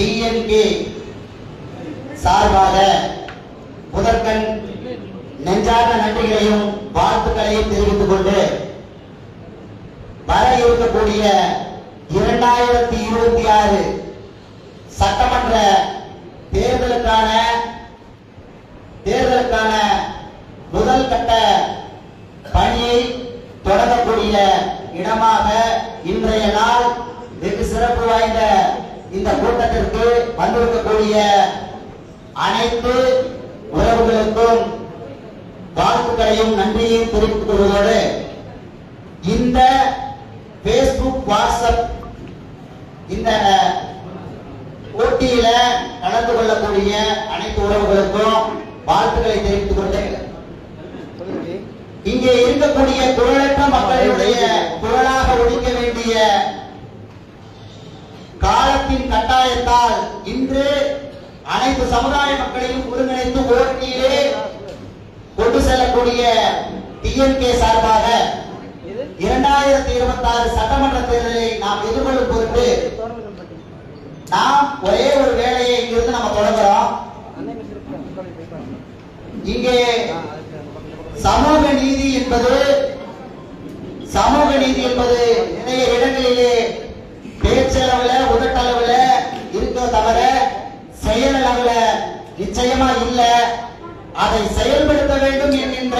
DNK சார்பாக முதற்கண் நெஞ்சார்ந்த நன்றிகளையும் வாழ்த்துக்களையும் தெரிவித்துக் கொண்டு வர இருக்கக்கூடிய இரண்டாயிரத்தி இருபத்தி ஆறு சட்டமன்ற தேர்தலுக்கான தேர்தலுக்கான முதல் கட்ட பணியை தொடங்கக்கூடிய இடமாக இன்றைய நாள் வெகு சிறப்பு வாய்ந்த இந்த கூட்டத்திற்கு வந்திருக்கக்கூடிய அனைத்து உறவுகளுக்கும் வாழ்த்துக்களையும் நன்றியையும் தெரிவித்துக் கொள்வதோடு இந்த பேஸ்புக் வாட்ஸ்அப் இந்த போட்டியில கலந்து கொள்ளக்கூடிய அனைத்து உறவுகளுக்கும் வாழ்த்துக்களை தெரிவித்துக் கொண்டு இங்கே இருக்கக்கூடிய குரலற்ற மக்களுடைய குரலாக ஒழிக்க வேண்டிய சமுதாயத்தால் இன்று அனைத்து சமுதாய மக்களையும் ஒருங்கிணைத்து ஓட்டியிலே கொண்டு செல்லக்கூடிய டிஎன்கே சார்பாக இரண்டாயிரத்தி இருபத்தி ஆறு சட்டமன்ற தேர்தலை நாம் எதிர்கொள்ளும் பொருட்டு நாம் ஒரே ஒரு வேலையை இங்கிருந்து நம்ம தொடங்குறோம். இங்கே சமூக நீதி என்பது சமூக நீதி என்பது நிறைய இடங்களிலே பேச்சளவுல உதவி தவிர செயல் செயலளவுல நிச்சயமா இல்ல. அதை செயல்படுத்த வேண்டும் என்கின்ற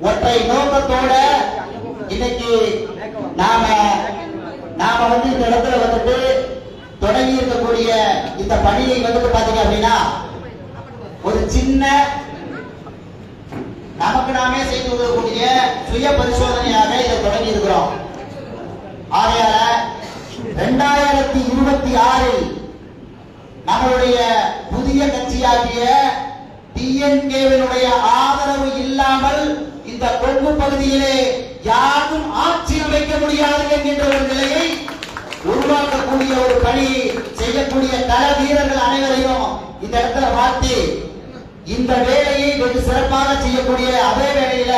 ஒற்றை நோக்கத்தோட இன்னைக்கு நாம நாம வந்து இந்த இடத்துல வந்துட்டு தொடங்கி இருக்கக்கூடிய இந்த பணியை வந்துட்டு பாத்தீங்க அப்படின்னா ஒரு சின்ன நமக்கு நாமே செய்து கொள்ளக்கூடிய சுய பரிசோதனை ஆகிய டிஎன்கேவினுடைய ஆதரவு இல்லாமல் இந்த கொங்கு பகுதியிலே யாரும் ஆட்சி அமைக்க முடியாது என்கின்ற ஒரு நிலையை உருவாக்கக்கூடிய ஒரு பணி செய்யக்கூடிய தர வீரர்கள் அனைவரையும் இந்த இடத்துல பார்த்து இந்த வேலையை வெகு சிறப்பாக செய்யக்கூடிய அதே வேளையில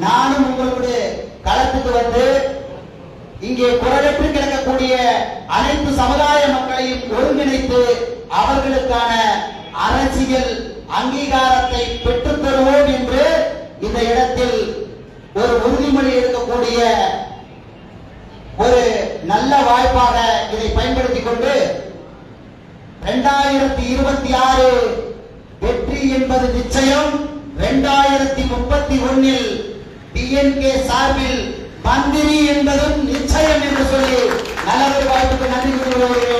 நானும் உங்களோடு களத்துக்கு வந்து இங்கே குரலற்று கிடக்கக்கூடிய அனைத்து சமுதாய மக்களையும் ஒருங்கிணைத்து அவர்களுக்கான அரசியல் அங்கீகாரத்தை பெற்றுத் தருவோம் என்று இந்த இடத்தில் ஒரு உறுதிமொழி எடுக்கக்கூடிய ஒரு நல்ல வாய்ப்பாக இதை பயன்படுத்திக் கொண்டு இரண்டாயிரத்தி இருபத்தி ஆறு வெற்றி என்பது நிச்சயம். இரண்டாயிரத்தி முப்பத்தி ஒன்னில் டிஎன்கே சார்பில் மந்திரி என்பதும் நிச்சயம் என்று சொல்லி நல்ல ஒரு வாய்ப்புக்கு நன்றி கூறுகிறேன்